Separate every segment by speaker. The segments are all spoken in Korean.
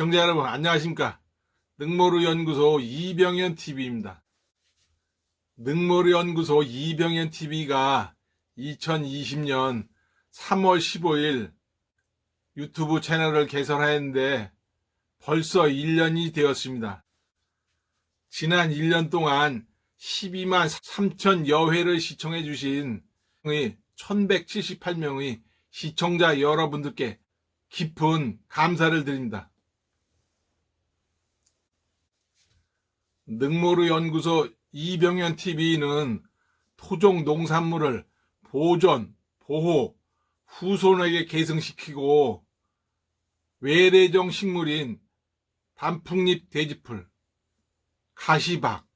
Speaker 1: 시청자 여러분 안녕하십니까 능모르 연구소 이병현 TV입니다. 능모르 연구소 이병현 TV가 2020년 3월 15일 유튜브 채널을 개설하였는데 벌써 1년이 되었습니다. 지난 1년 동안 12만 3천여 회를 시청해 주신 1178명의 시청자 여러분들께 깊은 감사를 드립니다. 능모르 연구소 이병현 TV는 토종 농산물을 보존, 보호, 후손에게 계승시키고 외래종 식물인 단풍잎 돼지풀, 가시박,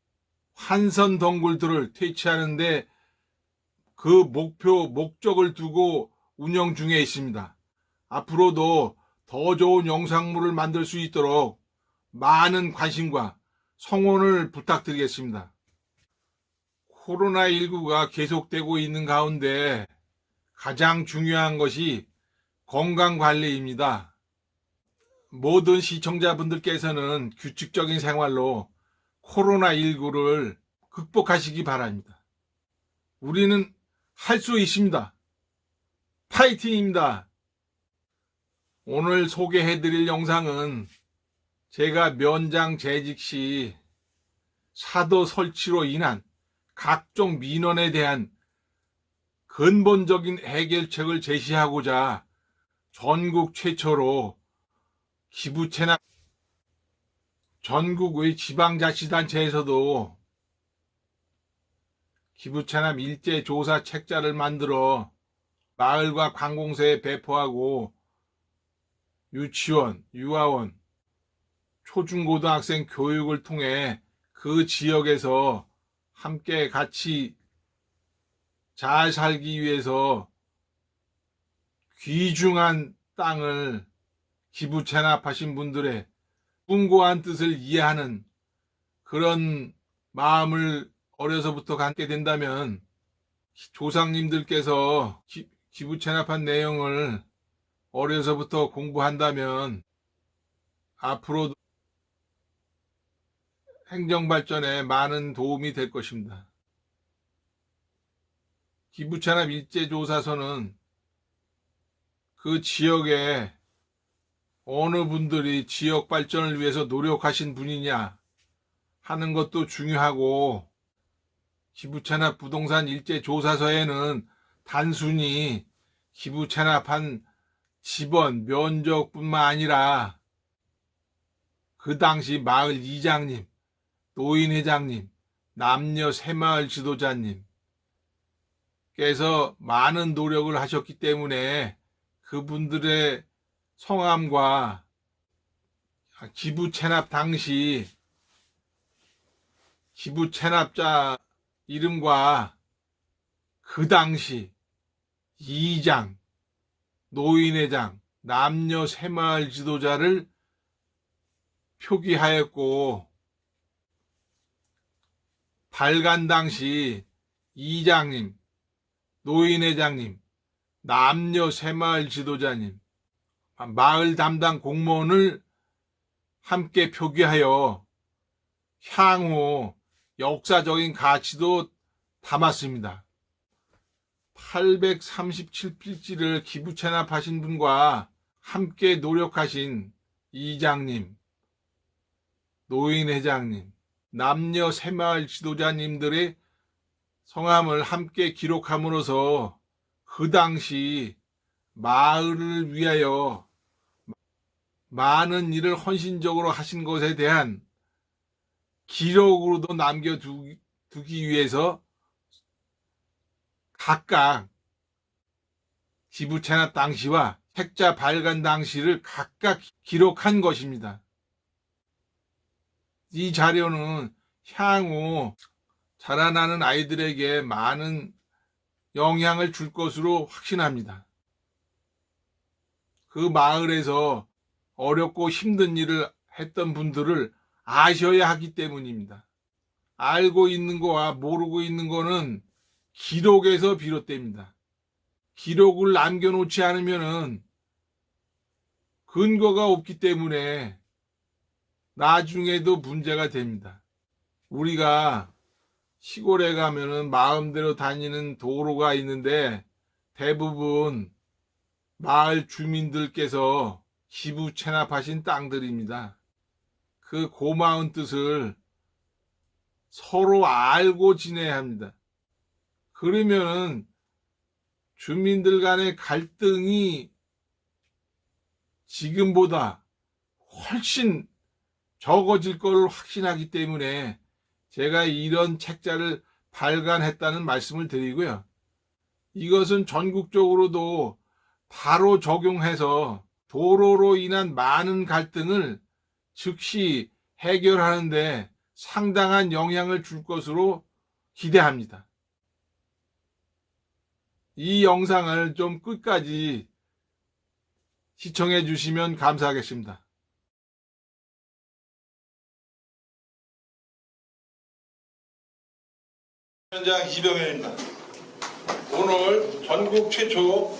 Speaker 1: 환선 덩굴들을 퇴치하는데 그 목표, 목적을 두고 운영 중에 있습니다. 앞으로도 더 좋은 영상물을 만들 수 있도록 많은 관심과 성원을 부탁드리겠습니다. 코로나19가 계속되고 있는 가운데 가장 중요한 것이 건강 관리입니다. 모든 시청자분들께서는 규칙적인 생활로 코로나19를 극복하시기 바랍니다. 우리는 할 수 있습니다. 파이팅입니다. 오늘 소개해드릴 영상은 제가 면장 재직 시 사도 설치로 인한 각종 민원에 대한 근본적인 해결책을 제시하고자 전국 최초로 기부채납 전국의 지방자치단체에서도 기부채납 일제조사 책자를 만들어 마을과 관공서에 배포하고 유치원, 유아원, 초중고등학생 교육을 통해 그 지역에서 함께 같이 잘 살기 위해서 귀중한 땅을 기부 체납하신 분들의 숭고한 뜻을 이해하는 그런 마음을 어려서부터 갖게 된다면 조상님들께서 기, 기부 체납한 내용을 어려서부터 공부한다면 앞으로 행정 발전에 많은 도움이 될 것입니다. 기부찬압 일제조사서는 그 지역에 어느 분들이 지역 발전을 위해서 노력하신 분이냐 하는 것도 중요하고 기부찬압 부동산 일제조사서에는 단순히 기부찬압한 집원, 면적뿐만 아니라 그 당시 마을 이장님, 노인회장님, 남녀 새마을 지도자님, 께서 많은 노력을 하셨기 때문에 그분들의 성함과 기부 체납 당시 기부 체납자 이름과 그 당시 이장, 노인회장, 남녀 새마을 지도자를 표기하였고 발간 당 시 이장님, 노인회장님, 남녀 새마을 지도자님, 마을 담당 공무원을 함께 표기하여 향후 역사적인 가치도 담았습니다. 837필지를 기부 체납하신 분과 함께 노력하신 이장님, 노인회장님, 남녀 새마을 지도자님들의 성함을 함께 기록함으로써 그 당시 마을을 위하여 많은 일을 헌신적으로 하신 것에 대한 기록으로도 남겨두기 위해서 각각 기부채납 당시와 책자 발간 당시를 각각 기록한 것입니다. 이 자료는 향후 자라나는 아이들에게 많은 영향을 줄 것으로 확신합니다. 그 마을에서 어렵고 힘든 일을 했던 분들을 아셔야 하기 때문입니다. 알고 있는 거와 모르고 있는 거는 기록에서 비롯됩니다. 기록을 남겨놓지 않으면은 근거가 없기 때문에 나중에도 문제가 됩니다. 우리가 시골에 가면은 마음대로 다니는 도로가 있는데 대부분 마을 주민들께서 기부 체납하신 땅들입니다. 그 고마운 뜻을 서로 알고 지내야 합니다. 그러면은 주민들 간의 갈등이 지금보다 훨씬 적어질 걸 확신하기 때문에 제가 이런 책자를 발간했다는 말씀을 드리고요. 이것은 전국적으로도 바로 적용해서 도로로 인한 많은 갈등을 즉시 해결하는데 상당한 영향을 줄 것으로 기대합니다. 이 영상을 좀 끝까지 시청해 주시면 감사하겠습니다.
Speaker 2: 현장 이병현입니다. 오늘 전국 최초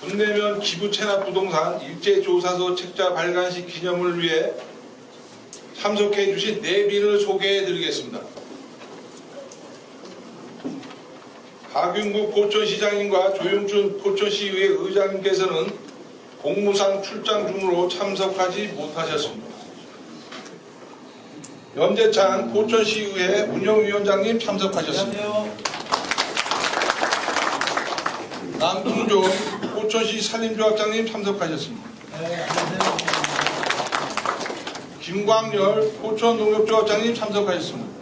Speaker 2: 군내면 기부 체납 부동산 일제조사서 책자 발간식 기념을 위해 참석해 주신 네 분을 소개해 드리겠습니다. 박윤국 포천시장님과 조용준 포천시의회 의장님께서는 공무상 출장 중으로 참석하지 못하셨습니다. 연재찬 포천시의회 운영위원장님 참석하셨습니다. 남충조 포천시 산림조합장님 참석하셨습니다. 김광열 포천농협조합장님 참석하셨습니다.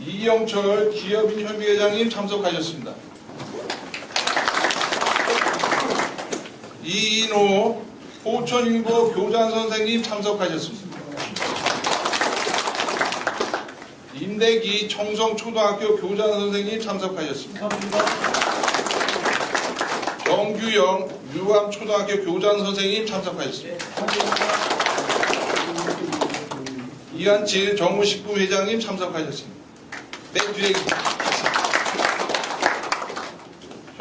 Speaker 2: 이영철 기업인협의회장님 참석하셨습니다. 이인호 포천일보 교장 선생님 참석하셨습니다. 임대기 청성초등학교 교장 선생님 참석하셨습니다. 정규영 유암초등학교 교장 선생님 참석하셨습니다. 이한칠 정무식부 회장님 참석하셨습니다. 맨 뒤에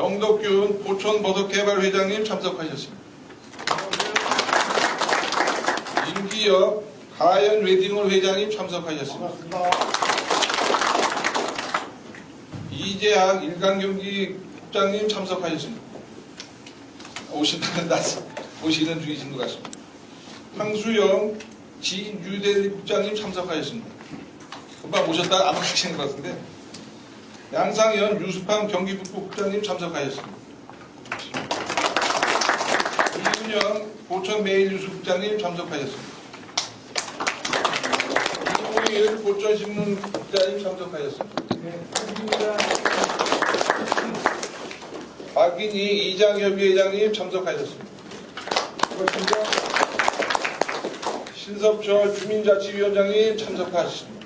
Speaker 2: 정덕균 포천버섯개발회장님 참석하셨습니다. 임기혁 가연 웨딩홀 회장님 참석하셨습니다. 이재학 일간경기 국장님 참석하셨습니다. 오신다는 날 오시는 중이신 것 같습니다. 황수영 지 뉴델리 국장님 참석하셨습니다. 금방 오셨다 아마 가시는 것 같은데 양상현 유수팜 경기북부 국장님 참석하셨습니다. 이윤영 보천 매일뉴스 국장님 참석하셨습니다. 이홍일 보천신문 국장님 참석하셨습니다. 박인희 이장협의회장님 참석하셨습니다. 신섭철 주민자치위원장님 참석하셨습니다.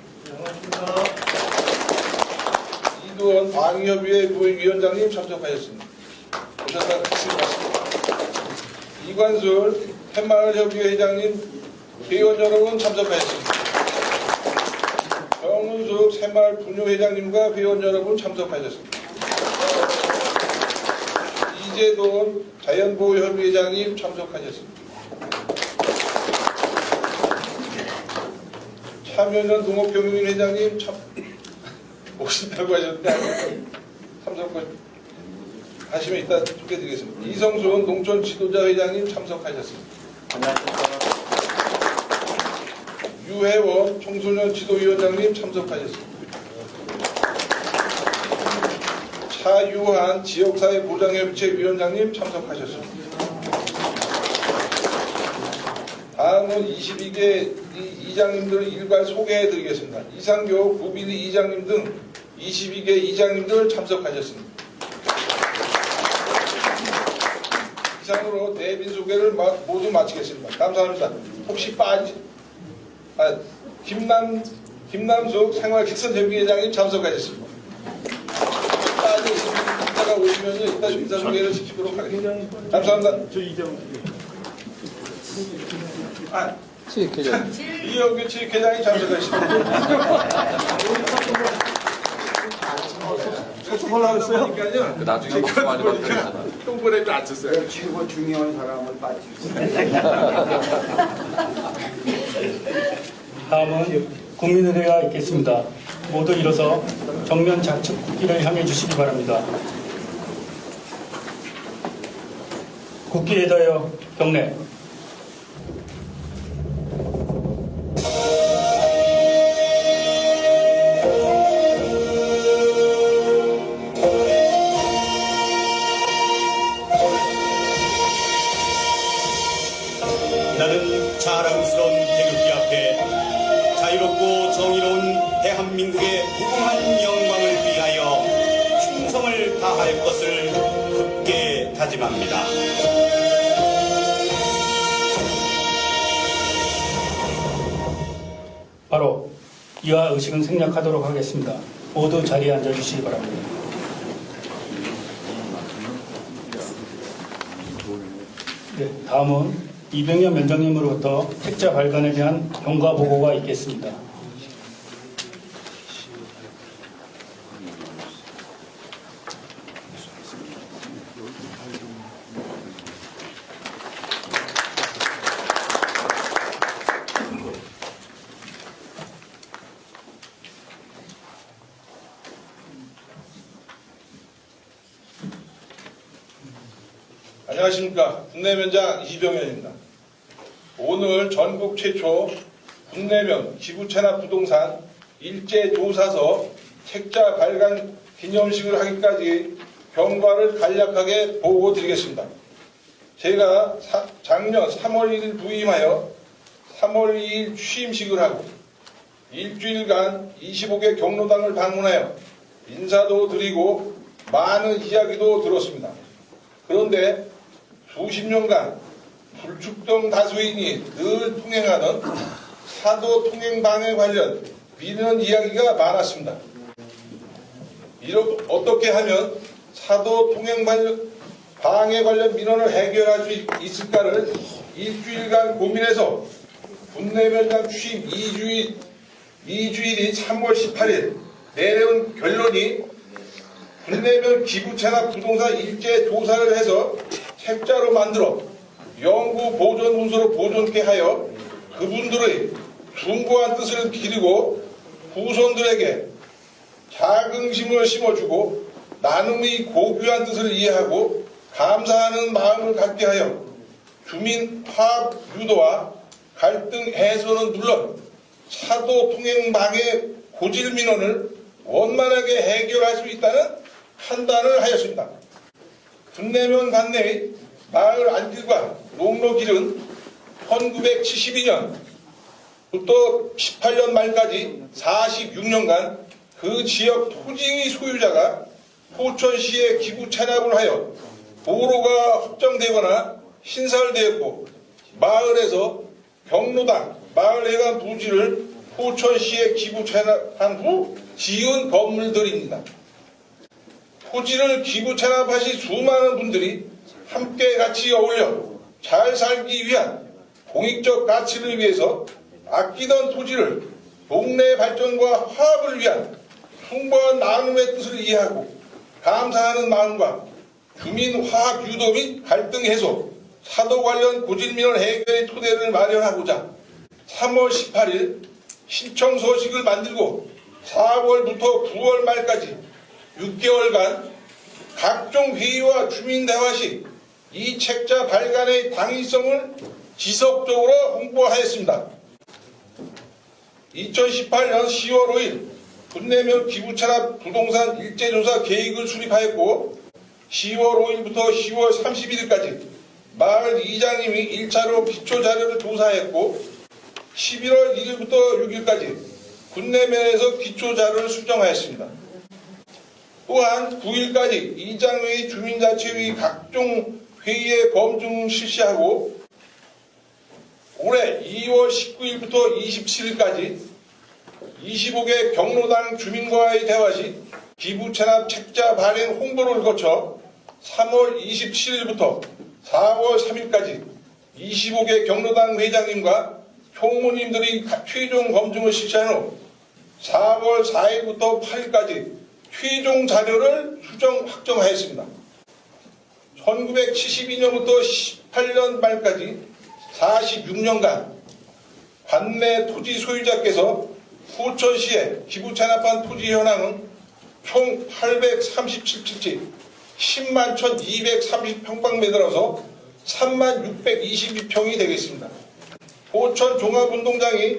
Speaker 2: 이두원 방위협의회 부위원장님 참석하셨습니다. 오셨다 같이 맞습니다. 이관술 팻마을협의회 회장님 회원 여러분 참석하셨습니다. 정은숙 새마을 분유회장님과 회원 여러분 참석하셨습니다. 이재돈 자연보호협의회장님 참석하셨습니다. 참여연 농업경영회장님 참 오신다고 하셨는데 참석권 하시면 이따 소개드리겠습니다. 이성순 농촌 지도자 회장님 참석하셨습니다. 유혜원 청소년 지도위원장님 참석하셨습니다. 차유한 지역사회 보장협의체 위원장님 참석하셨습니다. 다음은 22개 이장님들 일괄 소개해드리겠습니다. 이상교 구비리 이장님 등 22개 이장님들 참석하셨습니다. 이상으로 대빈 소개를 마- 모두 마치겠습니다. 감사합니다. 혹시 빠지 아, 김남 김남숙 생활직선협의회장님 참석하셨습니다. 빠지 이따가 오시면은 이따 인사 소개를 시키도록 하겠습니다. 감사합니다.
Speaker 3: 저 이정
Speaker 2: 아,
Speaker 4: 체육회장
Speaker 2: 이영규 체육회장이 참석하셨습니다. 소통하려고 했어요?
Speaker 1: 그러니까요.
Speaker 3: 나중에 목숨 많이 받게 되잖아.
Speaker 1: 똥보내도 안 썼어요.
Speaker 4: 최고 중요한 사람을 빠지고
Speaker 5: 다음은 국민의례가 있겠습니다. 모두 일어서 정면 좌측 국기를 향해 주시기 바랍니다. 국기에 대하여 경례. 자리에 앉아 주시기 바랍니다. 네, 다음은 이병현 면장님으로부터 책자 발간에 대한 경과 보고가 있겠습니다.
Speaker 2: 안녕하십니까. 군내면장 이병현입니다. 오늘 전국 최초 군내면 기부채납 부동산 일제조사서 책자 발간 기념식을 하기까지 경과를 간략하게 보고 드리겠습니다. 제가 사- 작년 3월 1일 부임하여 3월 2일 취임식을 하고 일주일간 25개 경로당을 방문하여 인사도 드리고 많은 이야기도 들었습니다. 그런데 수십 년간 불축동 다수인이 늘 통행하던 사도 통행 방해 관련 비는 이야기가 많았습니다. 이렇게 어떻게 하면 사도 통행 방해 관련 민원을 해결할 수 있- 있을까를 일주일간 고민해서 군내면장 취임 2주일, 2주일인 3월 18일 내려온 결론이 군내면 기부채납 부동산 일제 조사를 해서 책자로 만들어 영구 보존 문서로 보존케 하여 그분들의 숭고한 뜻을 기리고 후손들에게 자긍심을 심어주고 나눔의 고귀한 뜻을 이해하고 감사하는 마음을 갖게 하여 주민 화합 유도와 갈등 해소는 물론 사도 통행 방해 고질 민원을 원만하게 해결할 수 있다는 판단을 하였습니다. 분내면 관내의 마을 안길과 농로 길은 1972년부터 18년 말까지 46년간 그 지역 토지의 소유자가 포천시에 기부 체납을 하여 도로가 확정되거나 신설되었고 마을에서 경로당 마을회관 부지를 포천시에 기부 체납한 후 지은 건물들입니다. 토지를 기부 체납하신 수많은 분들이 함께 같이 어울려 잘 살기 위한 공익적 가치를 위해서 아끼던 토지를 동네 발전과 화합을 위한 숭고한 나눔의 뜻을 이해하고 감사하는 마음과 주민 화합 유도 및 갈등 해소, 사도 관련 고질민원 해결의 토대를 마련하고자 3월 18일 신청 서식을 만들고 4월부터 9월 말까지 6개월간 각종 회의와 주민 대화 시 이 책자 발간의 당위성을 지속적으로 홍보하였습니다. 2018년 10월 5일 군내면 기부찬합 부동산 일제조사 계획을 수립하였고 10월 5일부터 10월 31일까지 마을 이장님이 1차로 기초자료를 조사했고 11월 1일부터 6일까지 군내면에서 기초자료를 수정하였습니다. 또한 9일까지 이장회의 주민자치회의 각종 회의의 검증 실시하고 올해 2월 19일부터 27일까지 25개 경로당 주민과의 대화 시 기부채납 책자 발행 홍보를 거쳐 3월 27일부터 4월 3일까지 25개 경로당 회장님과 총무님들이 최종 검증을 실시한 후 4월 4일부터 8일까지 최종 자료를 수정 확정하였습니다. 1972년부터 18년 말까지 46년간 관내 토지 소유자께서 후천시에 기부 찬합한 토지 현황은 총 837필지 10만 1230평방미터라서 3만 622평이 되겠습니다. 포천 종합운동장이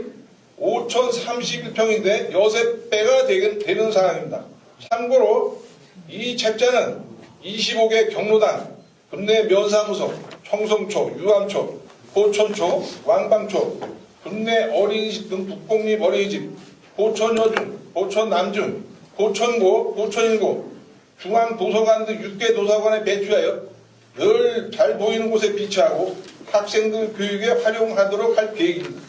Speaker 2: 5,031평인데 6배가 되는 상황입니다. 참고로 이 책자는 25개 경로당, 군내 면사무소, 청송초, 유암초, 포천초, 왕방초, 군내 어린이집 등 북공립 어린이집, 포천여중, 포천남중, 포천고, 포천일고, 중앙도서관 등 6개 도서관에 배치하여 늘 잘 보이는 곳에 비치하고 학생들 교육에 활용하도록 할 계획입니다.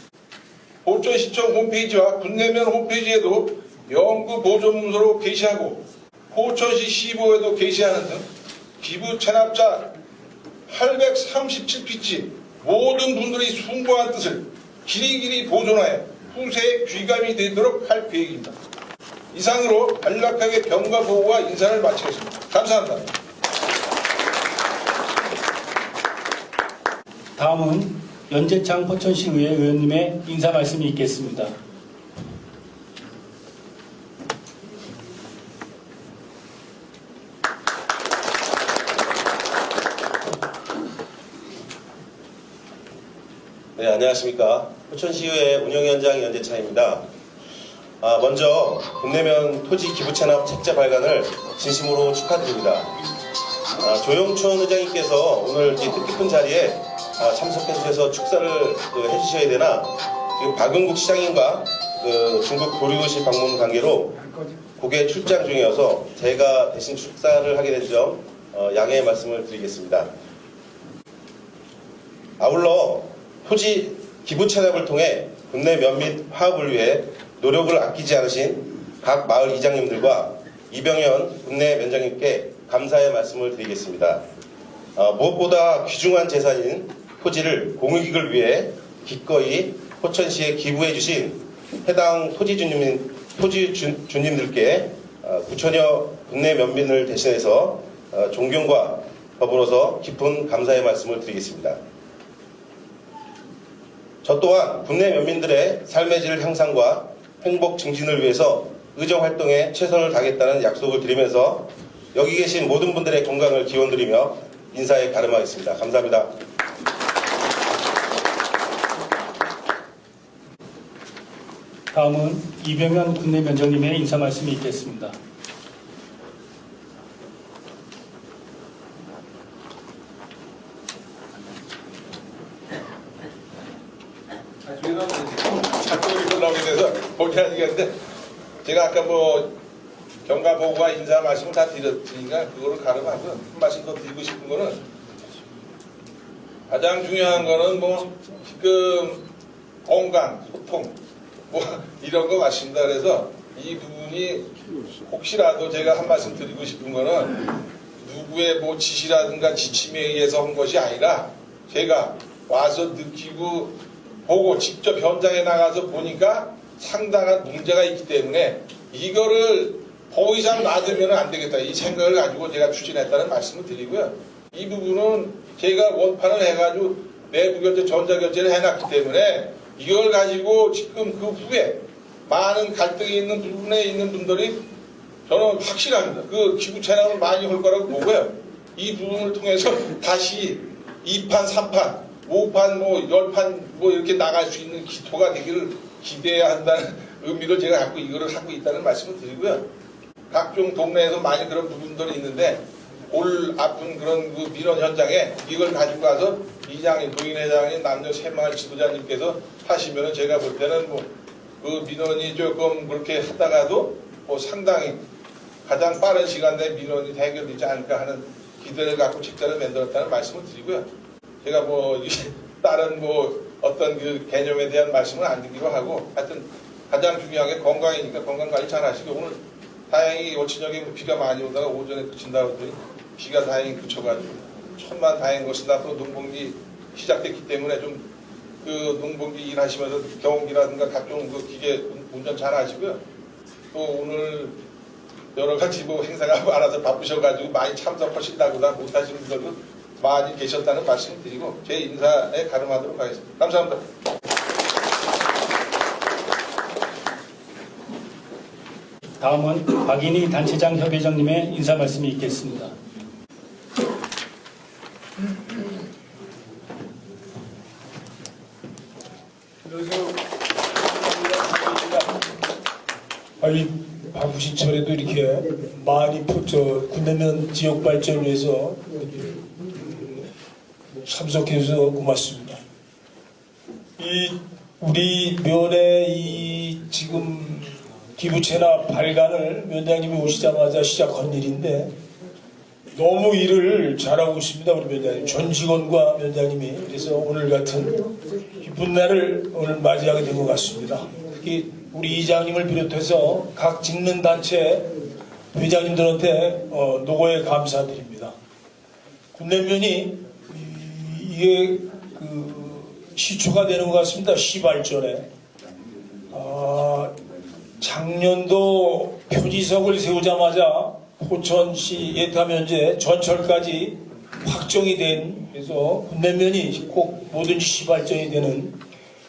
Speaker 2: 포천시청 홈페이지와 군내면 홈페이지에도 연구 보조 문서로 게시하고 포천시 시보에도 게시하는 등 기부 체납자 837피치 모든 분들이 숭고한 뜻을 길이 길이 보존하여 후세에 귀감이 되도록 할 계획입니다. 이상으로 간략하게 병과 보고와 인사를 마치겠습니다. 감사합니다.
Speaker 5: 다음은 연재창 포천시의회 의원님의 인사 말씀이 있겠습니다.
Speaker 3: 안녕하십니까. 포천시의회 운영위원장 연재차입니다. 아, 먼저 국내면 토지 기부 체납 책자 발간을 진심으로 축하드립니다. 아, 조영춘 의장님께서 오늘 이 뜻깊은 자리에 아, 참석해 주셔서 축사를 그, 해주셔야 되나 지금 박은국 시장님과 그 중국 고류시 방문 관계로 국외 출장 중이어서 제가 대신 축사를 하게 된점 어, 양해의 말씀을 드리겠습니다. 아울러 토지 기부 체납을 통해 국내 면밀 화합을 위해 노력을 아끼지 않으신 각 마을 이장님들과 이병현 국내 면장님께 감사의 말씀을 드리겠습니다. 어, 무엇보다 귀중한 재산인 토지를 공익을 위해 기꺼이 포천시에 기부해 주신 해당 토지 주님, 토지 주, 주님들께 어, 9천여 국내 면민을 대신해서 어, 존경과 더불어서 깊은 감사의 말씀을 드리겠습니다. 저 또한 국내 면민들의 삶의 질 향상과 행복 증진을 위해서 의정 활동에 최선을 다하겠다는 약속을 드리면서 여기 계신 모든 분들의 건강을 기원드리며 인사에 가름하겠습니다. 감사합니다.
Speaker 5: 다음은 이병현 국내 면장님의 인사 말씀이 있겠습니다.
Speaker 2: 자꾸 이거 나오게 본의 아니겠는데 제가 아까 뭐 경과 보고와 인사 말씀을 다 드렸으니까 그거를 가름하고 한 말씀 더 드리고 싶은 거는 가장 중요한 거는 뭐 지금 건강, 소통 뭐 이런 거 같습니다. 그래서 이 부분이 혹시라도 제가 한 말씀 드리고 싶은 거는 누구의 뭐 지시라든가 지침에 의해서 한 것이 아니라 제가 와서 느끼고 보고 직접 현장에 나가서 보니까 상당한 문제가 있기 때문에 이거를 더 이상 놔두면 안 되겠다. 이 생각을 가지고 제가 추진했다는 말씀을 드리고요. 이 부분은 제가 원판을 해가지고 내부 결제, 전자 결제를 해놨기 때문에 이걸 가지고 지금 그 후에 많은 갈등이 있는 부분에 있는 분들이 저는 확실합니다. 그 기부 체납을 많이 할 거라고 보고요. 이 부분을 통해서 다시 2판, 3판, 5판, 뭐 10판 뭐 이렇게 나갈 수 있는 기토가 되기를 기대해야 한다는 의미를 제가 갖고 이거를 하고 있다는 말씀을 드리고요. 각종 동네에서 많이 그런 부분들이 있는데 올 아픈 그런 그 민원 현장에 이걸 가지고 가서 이장님, 부인회장님, 남녀 새마을 지도자님께서 하시면은 제가 볼 때는 뭐 그 민원이 조금 그렇게 하다가도 뭐 상당히 가장 빠른 시간 내에 민원이 해결되지 않을까 하는 기대를 갖고 책자를 만들었다는 말씀을 드리고요. 제가 뭐이 다른 뭐 어떤 그 개념에 대한 말씀을 안 드리기로 하고 하여튼 가장 중요한 게 건강이니까 건강 관리 잘 하시고 오늘 다행히 오친역에 비가 많이 오다가 오전에 그친다고 그러더니 비가 다행히 그쳐가지고 천만 다행인 것이다. 또 농번기 시작됐기 때문에 좀 그 농번기 일하시면서 경운기라든가 각종 그 기계 운전 잘 하시고요. 또 오늘 여러 가지 뭐 행사가 알아서 바쁘셔가지고 많이 참석하신다고 다 못하시는 분들도 많이 계셨다는 말씀 드리고 제 인사에 가름하도록 하겠습니다. 감사합니다.
Speaker 5: 다음은 박인희 단체장 협의장님의 인사 말씀이 있겠습니다.
Speaker 6: 아니 바쁘신 철에도 이렇게 많이 포- 저 군내면 지역 발전을 위해서 참석해서 고맙습니다. 이 우리 면의 이 지금 기부채나 발간을 면장님이 오시자마자 시작한 일인데 너무 일을 잘하고 있습니다 우리 면장님 전 직원과 면장님이 그래서 오늘 같은 기쁜 날을 오늘 맞이하게 된 것 같습니다. 특히 우리 이장님을 비롯해서 각 직능 단체 회장님들한테 어, 노고에 감사드립니다. 군내면이 이- 이게 그 시초가 되는 것 같습니다. 시발전에 아, 작년도 표지석을 세우자마자 포천시 예타면제 전철까지 확정이 된 그래서 군내면이 꼭 뭐든지 시발전이 되는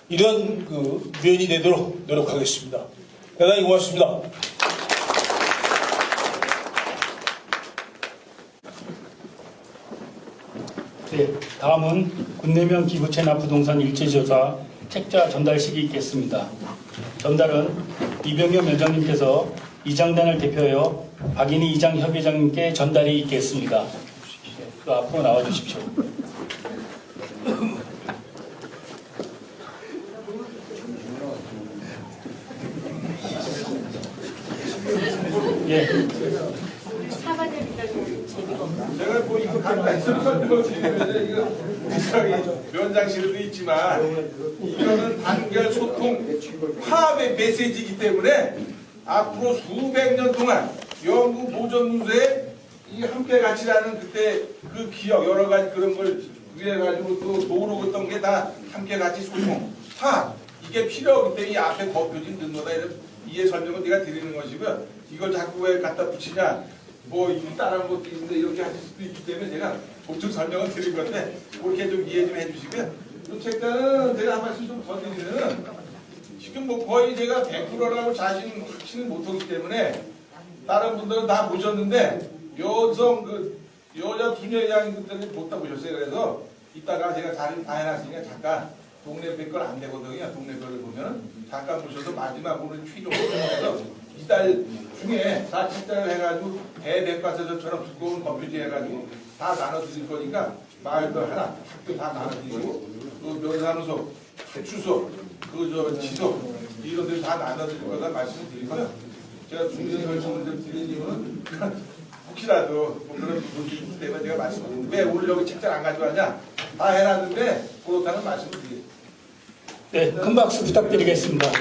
Speaker 6: 이런 그 면이 되도록 노력하겠습니다. 대단히 고맙습니다.
Speaker 5: 네, 다음은 군내면 기부채나 부동산 일제조사 책자 전달식이 있겠습니다. 전달은 이병현 위원장님께서 이장단을 대표하여 박인희 이장 협의장님께 전달이 있겠습니다. 네, 그 앞으로 나와 주십시오. 예,
Speaker 2: 제가 뭐 이거 간단히 거 드리면 이거 비슷하게 면장실에도 있지만 이거는 단결 소통 화합의 메시지이기 때문에 앞으로 수백 년 동안 문제에 이 함께 같이라는 그때 그 기억 여러 가지 그런 걸 그래가지고 또 모르겠던 게 다 함께 같이 소통 화합 이게 필요하기 때문에 이 앞에 법표진 넣는 거다 이런 이해 설명을 내가 드리는 것이고요. 이걸 자꾸 왜 갖다 붙이냐 뭐 이거 다른 것도 있는데 이렇게 하실 수도 있기 때문에 제가 보충 설명을 드린 건데 그렇게 좀 이해 좀 해주시고요. 또 책자는 제가 한 말씀 좀 더 드리면은 지금 뭐 거의 제가 100%라고 자신 확신을 못하기 때문에 다른 분들은 다 보셨는데 여성 그 여자 김여장님들은 못다 보셨어요. 그래서 이따가 제가 자리 다 해놨으니까 잠깐 동네 뵐건안 되거든요. 동네 별을 보면 잠깐 보셔서 마지막으로 최종으로 해서 이달 중에 다 책자를 해가지고 대백과사전처럼 두꺼운 컴퓨터 해가지고 다 나눠드릴 거니까 마을도 하나 학교 다 나눠드리고 그 면사무소 주소 그저 지도 이런 데를 다 나눠드릴 거다 말씀을 드리고요. 제가 중요한 말씀을 좀 드리는 이유는 혹시라도 뭐 그런 있기 때문에 제가 말씀을 드리는데 왜 오늘 여기 책자 안 가져왔냐 다 해놨는데 그렇다는 말씀을 드리겠습니다.
Speaker 5: 네, 큰 박수 부탁드리겠습니다.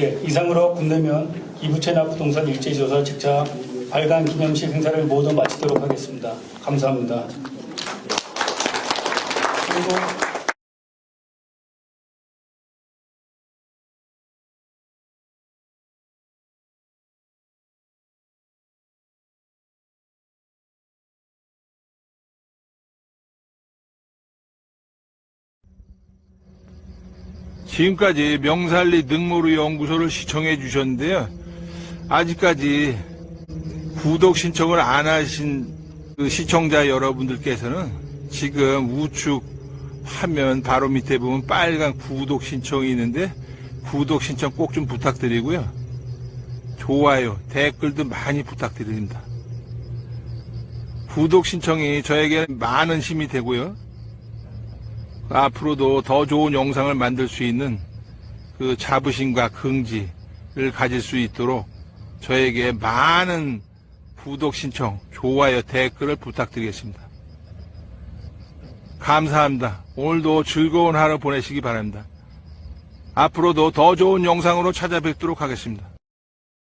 Speaker 5: 네, 이상으로 국내면 기부채나 부동산 일제조사 직차 발간 기념식 행사를 모두 마치도록 하겠습니다. 감사합니다. 그리고
Speaker 1: 지금까지 명살리 능모루 연구소를 시청해 주셨는데요. 아직까지 구독 신청을 안 하신 그 시청자 여러분들께서는 지금 우측 화면 바로 밑에 보면 빨간 구독 신청이 있는데 구독 신청 꼭 좀 부탁드리고요. 좋아요, 댓글도 많이 부탁드립니다. 구독 신청이 저에게 많은 힘이 되고요. 앞으로도 더 좋은 영상을 만들 수 있는 그 자부심과 긍지를 가질 수 있도록 저에게 많은 구독 신청, 좋아요, 댓글을 부탁드리겠습니다. 감사합니다. 오늘도 즐거운 하루 보내시기 바랍니다. 앞으로도 더 좋은 영상으로 찾아뵙도록 하겠습니다.